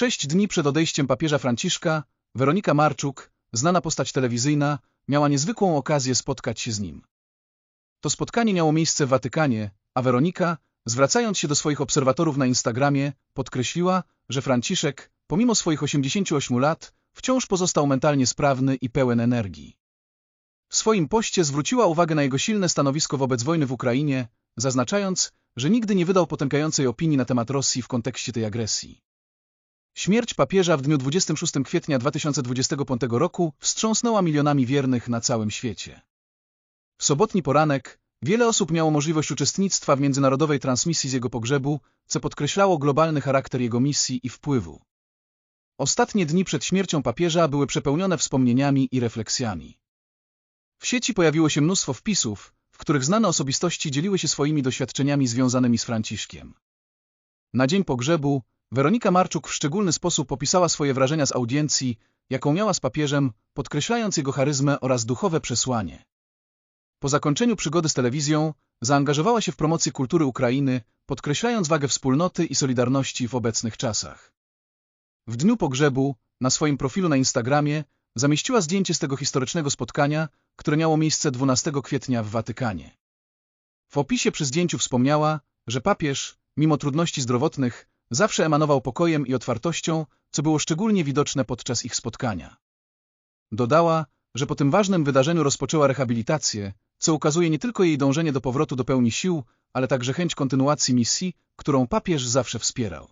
Sześć dni przed odejściem papieża Franciszka, Weronika Marczuk, znana postać telewizyjna, miała niezwykłą okazję spotkać się z nim. To spotkanie miało miejsce w Watykanie, a Weronika, zwracając się do swoich obserwatorów na Instagramie, podkreśliła, że Franciszek, pomimo swoich 88 lat, wciąż pozostał mentalnie sprawny i pełen energii. W swoim poście zwróciła uwagę na jego silne stanowisko wobec wojny w Ukrainie, zaznaczając, że nigdy nie wydał potępiającej opinii na temat Rosji w kontekście tej agresji. Śmierć papieża w dniu 26 kwietnia 2025 roku wstrząsnęła milionami wiernych na całym świecie. W sobotni poranek wiele osób miało możliwość uczestnictwa w międzynarodowej transmisji z jego pogrzebu, co podkreślało globalny charakter jego misji i wpływu. Ostatnie dni przed śmiercią papieża były przepełnione wspomnieniami i refleksjami. W sieci pojawiło się mnóstwo wpisów, w których znane osobistości dzieliły się swoimi doświadczeniami związanymi z Franciszkiem. Na dzień pogrzebu Weronika Marczuk w szczególny sposób opisała swoje wrażenia z audiencji, jaką miała z papieżem, podkreślając jego charyzmę oraz duchowe przesłanie. Po zakończeniu przygody z telewizją zaangażowała się w promocję kultury Ukrainy, podkreślając wagę wspólnoty i solidarności w obecnych czasach. W dniu pogrzebu, na swoim profilu na Instagramie, zamieściła zdjęcie z tego historycznego spotkania, które miało miejsce 12 kwietnia w Watykanie. W opisie przy zdjęciu wspomniała, że papież, mimo trudności zdrowotnych, zawsze emanował pokojem i otwartością, co było szczególnie widoczne podczas ich spotkania. Dodała, że po tym ważnym wydarzeniu rozpoczęła rehabilitację, co ukazuje nie tylko jej dążenie do powrotu do pełni sił, ale także chęć kontynuacji misji, którą papież zawsze wspierał.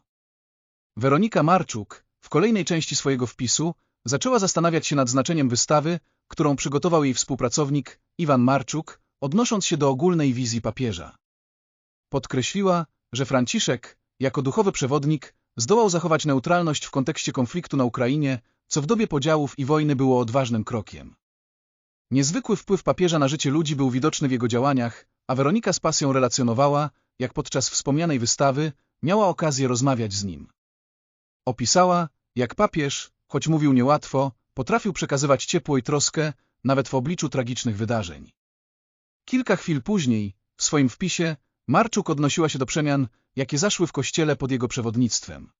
Weronika Marczuk, w kolejnej części swojego wpisu, zaczęła zastanawiać się nad znaczeniem wystawy, którą przygotował jej współpracownik Iwan Marczuk, odnosząc się do ogólnej wizji papieża. Podkreśliła, że Franciszek, jako duchowy przewodnik, zdołał zachować neutralność w kontekście konfliktu na Ukrainie, co w dobie podziałów i wojny było odważnym krokiem. Niezwykły wpływ papieża na życie ludzi był widoczny w jego działaniach, a Weronika z pasją relacjonowała, jak podczas wspomnianej wystawy miała okazję rozmawiać z nim. Opisała, jak papież, choć mówił niełatwo, potrafił przekazywać ciepło i troskę, nawet w obliczu tragicznych wydarzeń. Kilka chwil później, w swoim wpisie, Marczuk odnosiła się do przemian, jakie zaszły w kościele pod jego przewodnictwem.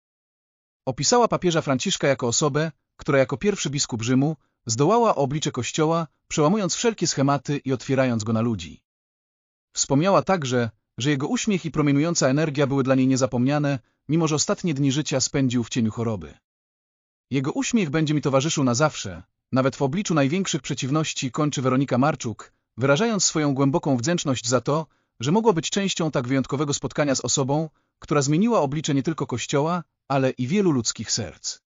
Opisała papieża Franciszka jako osobę, która jako pierwszy biskup Rzymu zdołała oblicze kościoła, przełamując wszelkie schematy i otwierając go na ludzi. Wspomniała także, że jego uśmiech i promienująca energia były dla niej niezapomniane, mimo że ostatnie dni życia spędził w cieniu choroby. Jego uśmiech będzie mi towarzyszył na zawsze, nawet w obliczu największych przeciwności kończy Weronika Marczuk, wyrażając swoją głęboką wdzięczność za to, że mogła być częścią tak wyjątkowego spotkania z osobą, która zmieniła oblicze nie tylko Kościoła, ale i wielu ludzkich serc.